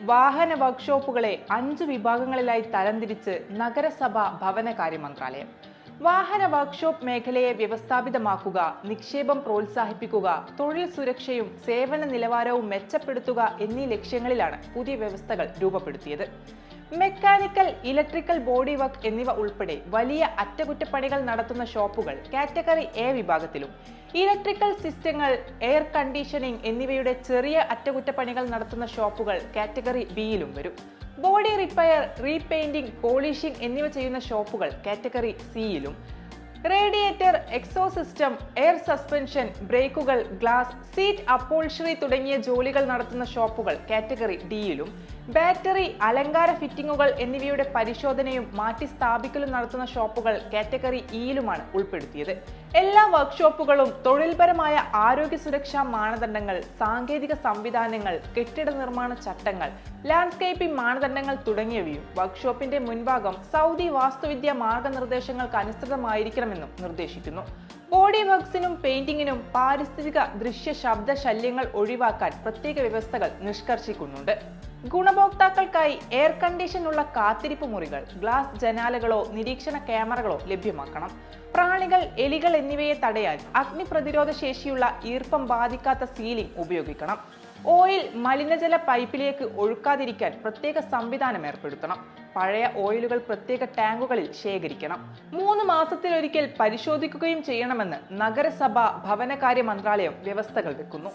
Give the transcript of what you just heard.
വാഹന വർക്ക്ഷോപ്പുകളെ അഞ്ച് വിഭാഗങ്ങളിലായി തരംതിരിച്ച് നഗരസഭ ഭവനകാര്യ മന്ത്രാലയം. വാഹന വർക്ക്ഷോപ്പ് മേഖലയെ വ്യവസ്ഥാപിതമാക്കുക നിക്ഷേപം പ്രോത്സാഹിപ്പിക്കുക തൊഴിൽ സുരക്ഷയും സേവന നിലവാരവും മെച്ചപ്പെടുത്തുക എന്നീ ലക്ഷ്യങ്ങളിലാണ് പുതിയ വ്യവസ്ഥകൾ രൂപപ്പെടുത്തിയത്. മെക്കാനിക്കൽ ഇലക്ട്രിക്കൽ ബോഡി വർക്ക് എന്നിവ ഉൾപ്പെടെ വലിയ അറ്റകുറ്റപ്പണികൾ നടത്തുന്ന ഷോപ്പുകൾ കാറ്റഗറി എ വിഭാഗത്തിലും. ഇലക്ട്രിക്കൽ സിസ്റ്റങ്ങൾ എയർ കണ്ടീഷനിംഗ് എന്നിവയുടെ ചെറിയ അറ്റകുറ്റപ്പണികൾ നടത്തുന്ന ഷോപ്പുകൾ കാറ്റഗറി ബിയിലും വരും. ബോഡി റിപ്പയർ റീപെയിന്റിംഗ് പോളിഷിംഗ് എന്നിവ ചെയ്യുന്ന ഷോപ്പുകൾ category സിയിലും radiator exhaust system air suspension ബ്രേക്കുകൾ glass seat upholstery തുടങ്ങിയ ജോലികൾ നടത്തുന്ന ഷോപ്പുകൾ കാറ്റഗറി ഡിയിലും ബാറ്ററി അലങ്കാര ഫിറ്റിംഗുകൾ എന്നിവയുടെ പരിശോധനയും മാറ്റി സ്ഥാപിക്കലും നടത്തുന്ന ഷോപ്പുകൾ കാറ്റഗറി ഇയിലുമാണ് ഉൾപ്പെടുത്തിയത്. എല്ലാ വർക്ക്ഷോപ്പുകളും തൊഴിൽപരമായ ആരോഗ്യ സുരക്ഷാ മാനദണ്ഡങ്ങൾ സാങ്കേതിക സംവിധാനങ്ങൾ കെട്ടിട നിർമ്മാണ ചട്ടങ്ങൾ ലാൻഡ്സ്കേപ്പിംഗ് മാനദണ്ഡങ്ങൾ തുടങ്ങിയവയും വർക്ക്ഷോപ്പിന്റെ മുൻഭാഗം സൗദി വാസ്തുവിദ്യ മാർഗനിർദ്ദേശങ്ങൾക്ക് അനുസൃതമായിരിക്കണമെന്നും നിർദ്ദേശിക്കുന്നു ബോഡി വർക്സിനും പെയിന്റിങ്ങിനും പാരിസ്ഥിതിക ദൃശ്യ ശബ്ദ ശല്യങ്ങൾ ഒഴിവാക്കാൻ പ്രത്യേക വ്യവസ്ഥകൾ നിഷ്കർഷിക്കുന്നുണ്ട്. ഗുണഭോക്താക്കൾക്കായി എയർ കണ്ടീഷൻ ഉള്ള കാത്തിരിപ്പ് മുറികൾ ഗ്ലാസ് ജനാലകളോ നിരീക്ഷണ ക്യാമറകളോ ലഭ്യമാക്കണം. പ്രാണികൾ എലികൾ എന്നിവയെ തടയാൻ അഗ്നിപ്രതിരോധ ശേഷിയുള്ള ഈർപ്പം ബാധിക്കാത്ത സീലിംഗ് ഉപയോഗിക്കണം. ഓയിൽ മലിനജല പൈപ്പിലേക്ക് ഒഴുക്കാതിരിക്കാൻ പ്രത്യേക സംവിധാനം ഏർപ്പെടുത്തണം. പഴയ ഓയിലുകൾ പ്രത്യേക ടാങ്കുകളിൽ ശേഖരിക്കണം. മൂന്ന് മാസത്തിലൊരിക്കൽ പരിശോധിക്കുകയും ചെയ്യണമെന്ന് നഗരസഭ ഭവനകാര്യ മന്ത്രാലയം വ്യവസ്ഥകൾ വെക്കുന്നു.